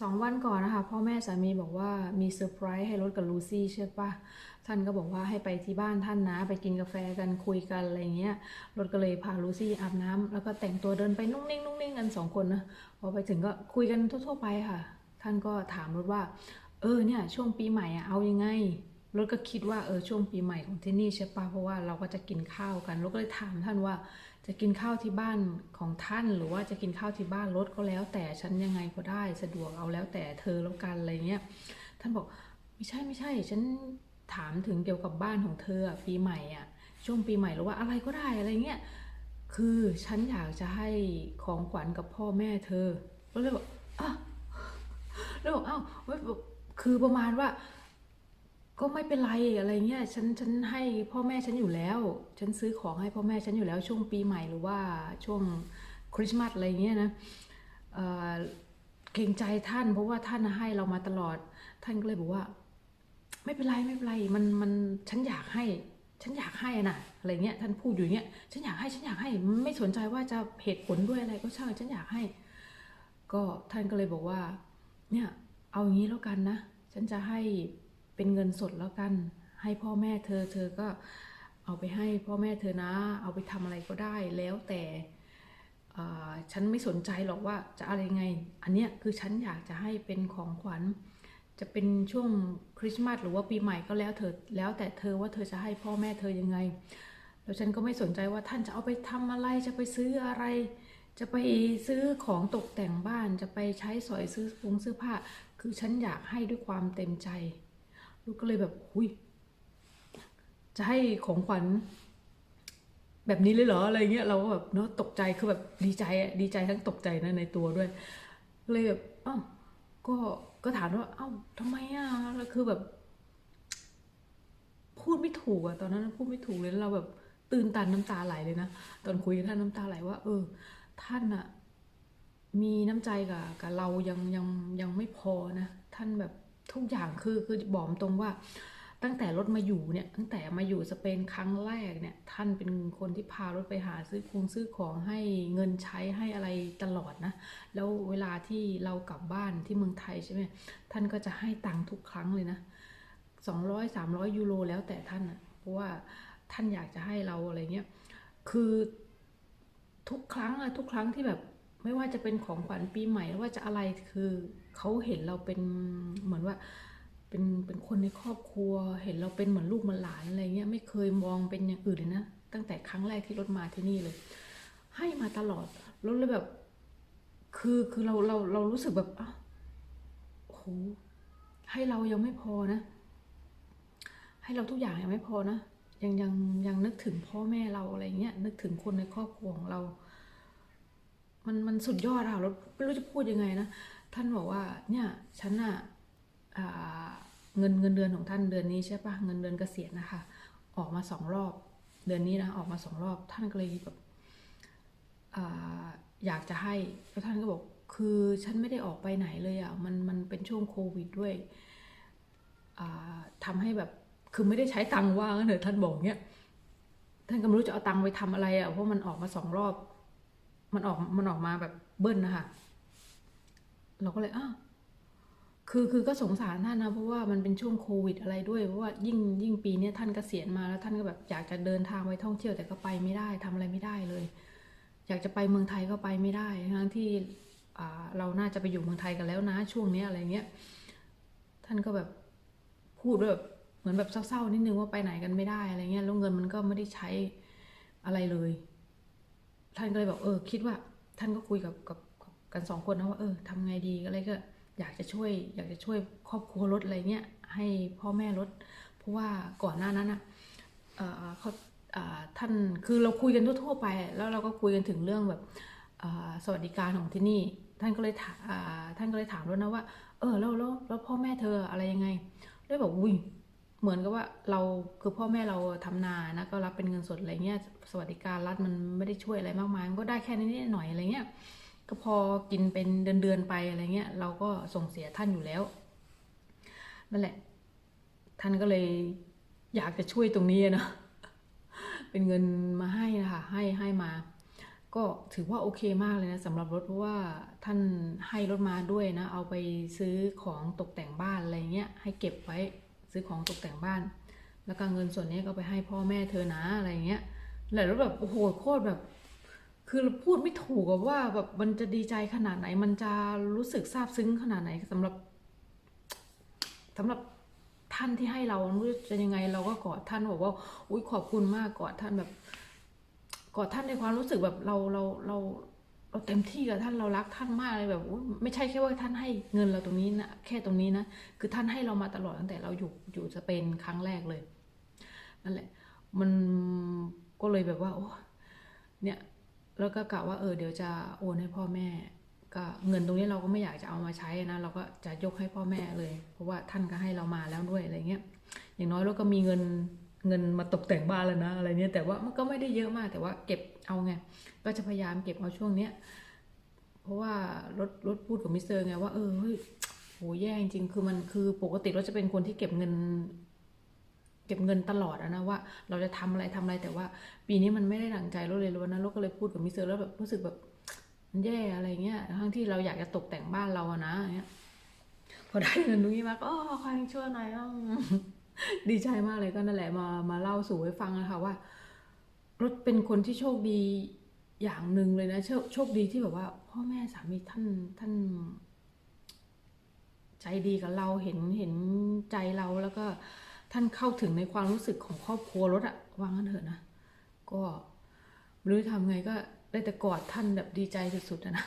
สองวันก่อนนะคะ พ่อแม่สามีบอกว่ามีเซอร์ไพรส์ให้รถกับลูซี่ใช่ปะท่านก็บอกว่าให้ไปที่บ้านท่านนะไปกินกาแฟกันคุยกันอะไรเงี้ยรถก็เลยพาลูซี่อาบน้ำแล้วก็แต่งตัวเดินไปนุ่งนิ่งนุ่งนิ่งกันสองคนนะพอไปถึงก็คุยกันทั่วๆไปค่ะ ท่านก็ถามรถว่า เออเนี่ยช่วงปีใหม่อะเอายังไงรถก็คิดว่าเออช่วงปีใหม่ของที่นี่ใช่ปะเพราะว่าเราก็จะกินข้าวกันรถก็เลยถามท่านว่า จะกินข้าวที่บ้านของท่านหรือว่าจะกินข้าวที่บ้านรถก็แล้ว แต่ฉันยังไงก็ได้สะดวกเอาแล้วแต่เธอแล้วกันอะไรเงี้ยท่านบอกไม่ใช่ไม่ใช่ ฉันถามถึงเกี่ยวกับบ้านของเธอปีใหม่อะช่วงปีใหม่หรือว่าอะไรก็ได้อะไรเงี้ยคือฉันอยากจะให้ของขวัญกับพ่อแม่เธอก็เลยบอกอะแล้วบอกอ้าวคือประมาณว่า ก็ไม่เป็นไรอะไรเงี้ยฉันฉันให้พ่อแม่ฉันอยู่แล้ว ฉันซื้อของให้พ่อแม่ฉันอยู่แล้วช่วงปีใหม่หรือว่าช่วงคริสต์มาสอะไรเงี้ยนะเอ่อเกรงใจท่านเพราะว่าท่านให้เรามาตลอด ท่านก็เลยบอกว่า ไม่เป็นไรไม่เป็นไรมันมันฉันอยากให้ ฉันอยากให้นะอะไรเงี้ยท่านพูดอยู่เงี้ยฉันอยากให้ฉันอยากให้ไม่สนใจว่าจะเหตุผลด้วยอะไรก็ช่างฉันอยากให้ ก็ท่านก็เลยบอกว่า เนี่ยเอาอย่างนี้แล้วกันนะ ฉันจะให้ เป็นเงินสดแล้วกัน ให้พ่อแม่เธอ เธอก็เอาไปให้พ่อแม่เธอนะ เอาไปทำอะไรก็ได้แล้วแต่ฉันไม่สนใจหรอกว่าจะอะไรไง อันเนี้ยคือฉันอยากจะให้เป็นของขวัญ จะเป็นช่วงคริสต์มาสหรือว่าปีใหม่ก็แล้วเธอแล้วแต่เธอว่าเธอจะให้พ่อแม่เธอยังไง แล้วฉันก็ไม่สนใจว่าท่านจะเอาไปทำอะไร จะไปซื้ออะไร จะไปซื้อของตกแต่งบ้าน จะไปใช้สอยซื้อฟงซื้อผ้า คือฉันอยากให้ด้วยความเต็มใจ ลูกก็เลยแบบหุยจะให้ของขวัญแบบนี้เลยเหรออะไรเงี้ยเราก็แบบเนาะตกใจคือแบบดีใจอะดีใจทั้งตกใจนะในตัวด้วย เลยแบบอ้าวก็ก็ถามว่าอ้าวทำไมอะแล้วคือแบบ พูดไม่ถูกอะตอนนั้นพูดไม่ถูกเลยเราแบบตื่นตันน้ำตาไหลเลยนะตอนคุยกับท่านน้ำตาไหลว่า เออ ท่านอะมีน้ำใจกับกับเรายังยังยังไม่พอนะท่านแบบ ทุกอย่างคือคือบอกตรงว่า ตั้งแต่รถมาอยู่เนี่ย ตั้งแต่มาอยู่สเปนครั้งแรกเนี่ย ท่านเป็นคนที่พารถไปหาซื้อคงซื้อของให้เงินใช้ให้อะไรตลอดนะ แล้วเวลาที่เรากลับบ้านที่เมืองไทยใช่ไหมท่านก็จะให้ตังค์ทุกครั้งเลยนะสองร้อยสามร้อยยูโรแล้วแต่ท่านอะเพราะว่าท่านอยากจะให้เราอะไรเงี้ยคือทุกครั้งอะทุกครั้งที่แบบ ไม่ว่าจะเป็นของขวัญปีใหม่หรือว่าจะอะไรคือเขาเห็นเราเป็นเหมือนว่าเป็นเป็นคนในครอบครัว เห็นเราเป็นเหมือนลูกเหมือนหลานอะไรเงี้ยไม่เคยมองเป็นอย่างอื่นเลยนะตั้งแต่ครั้งแรกที่รถมาที่นี่เลย ให้มาตลอดแล้วเลยแบบ คือคือเราเราเรารู้สึกแบบอ้าวโหให้เรายังไม่พอนะ ให้เราทุกอย่างยังไม่พอนะยังยังยังนึกถึงพ่อแม่เราอะไรเงี้ยนึกถึงคนในครอบครัวของเรา มันมันสุดยอดอะเราไม่รู้จะพูดยังไงนะท่านบอกว่าเนี่ยฉันอะเงินเงินเดือนของท่านเดือนนี้ใช่ปะเงินเดือนเกษียณนะคะ ออกมาสองรอบ เดือนนี้นะออกมาสองรอบท่านก็เลยแบบออยากจะให้แล้วท่านก็บอกคือฉันไม่ได้ออกไปไหนเลยอะมันมันเป็นช่วงโควิดด้วยอ่าทำให้แบบคือไม่ได้ใช้ตังค์ว่างเถอะท่านบอกเนี้ยท่านก็ไม่รู้จะเอาตังค์ไปทำอะไรอะเพราะมันออกมาสองรอบ มันออกมันออกมาแบบเบิ้ลนะคะเราก็เลยอ้าวคือคือก็สงสารท่านนะเพราะว่ามันเป็นช่วงโควิดอะไรด้วยเพราะว่ายิ่งยิ่งปีเนี้ยท่านเกษียณมาแล้วท่านก็แบบอยากจะเดินทางไปท่องเที่ยวแต่ก็ไปไม่ได้ทำอะไรไม่ได้เลย อยากจะไปเมืองไทยก็ไปไม่ได้ทั้งที่เราน่าจะไปอยู่เมืองไทยกันแล้วนะ ช่วงนี้อะไรเงี้ยท่านก็แบบพูดแบบเหมือนแบบเศร้าๆนิดนึงว่าไปไหนกันไม่ได้อะไรเงี้ยแล้วเงินมันก็ไม่ได้ใช้อะไรเลย ท่านก็เลยบอกเออคิดว่า ท่านก็คุยกับกับกันสองคนนะว่าเออทำไงดีอะไรก็อยากจะช่วย อยากจะช่วยครอบครัวลดอะไรเงี้ยให้พ่อแม่ลดเพราะว่าก่อนหน้านั้นอะเออเขาอ่าท่านคือเราคุยกันทั่วๆไป แล้วเราก็คุยกันถึงเรื่องแบบสวัสดิการของที่นี่ ท่านก็เลยถามท่านก็เลยถามด้วยนะว่า เออแล้วแล้วแล้วพ่อแม่เธออะไรยังไงเลยบอกอุ้ย เหมือนกับว่าเราคือพ่อแม่เราทำนานะก็รับเป็นเงินสดอะไรเงี้ยสวัสดิการรัฐมันไม่ได้ช่วยอะไรมากมายมันก็ได้แค่นิดหน่อยอะไรเงี้ยก็พอกินเป็นเดือนๆไปอะไรเงี้ยเราก็ส่งเสียท่านอยู่แล้วนั่นแหละ ท่านก็เลยอยากจะช่วยตรงนี้นะเป็นเงินมาให้นะคะให้ให้มา ก็ถือว่าโอเคมากเลยนะสำหรับรถเพราะว่าท่านให้รถมาด้วยนะ เอาไปซื้อของตกแต่งบ้านอะไรเงี้ยให้เก็บไว้ ซื้อของตกแต่งบ้าน แล้วก็เงินส่วนนี้ก็ไปให้พ่อแม่เธอนะอะไรเงี้ยแล้วแบบโอ้โหโคตรแบบ คือพูดไม่ถูกว่าแบบมันจะดีใจขนาดไหน มันจะรู้สึกซาบซึ้งขนาดไหนสำหรับสำหรับท่านที่ให้เรารู้จะยังไงเราก็กอดท่านบอกว่า อุ้ยขอบคุณมากกอดท่านแบบกอดท่านในความรู้สึกแบบเราเราเรา เราเต็มที่กับท่านเรารักท่านมากเลยแบบไม่ใช่แค่ว่าท่านให้เงินเราตรงนี้นะแค่ตรงนี้นะคือท่านให้เรามาตลอดตั้งแต่เราอยู่อยู่สเปนครั้งแรกเลยนั่นแหละ มันก็เลยแบบว่าโอ้เนี่ยแล้วก็กะว่าเออเดี๋ยวจะโอนให้พ่อแม่ ก็เงินตรงนี้เราก็ไม่อยากจะเอามาใช้นะเราก็จะยกให้พ่อแม่เลย เพราะว่าท่านก็ให้เรามาแล้วด้วยอะไรเงี้ยอย่างน้อยเราก็มีเงิน เงินมาตกแต่งบ้านแล้วนะอะไรเนี่ยแต่ว่ามันก็ไม่ได้เยอะมากแต่ว่าเก็บเอาไง ก็จะพยายามเก็บเอาช่วงเนี้ยเพราะว่ารถรถพูดกับมิสเตอร์ไงว่าเออเฮ้ยโหแย่จริงคือมันคือปกติเราจะเป็นคนที่เก็บเงิน เก็บเงินตลอดอะนะว่าเราจะทำอะไรทำอะไรแต่ว่า ปีนี้มันไม่ได้ดังใจราเลยวันนั้นราก็เลยพูดกับมิสเตอร์แล้วแบบรู้สึกแบบมันแย่อะไรเงี้ยทั้งที่เราอยากจะตกแต่งบ้านเราอะนะอย่างเงี้ยพอได้เงินตรงนี้มาก็อ๋อใครช่วยหน่อยอะ ดีใจมากเลยก็นั่นแหละมามาเล่าสู่ให้ฟังนะคะว่า รถเป็นคนที่โชคดีอย่างหนึ่งเลยนะโชคโชคดีที่แบบว่า พ่อแม่สามีท่านท่าน ใจดีกับเราเห็นเห็นใจเราแล้วก็ท่านเข้าถึงในความรู้สึกของครอบครัวรถอะวางกันเถอะนะก็ไม่รู้ทำไงก็ได้แต่กอดท่านแบบดีใจสุดๆอะนะ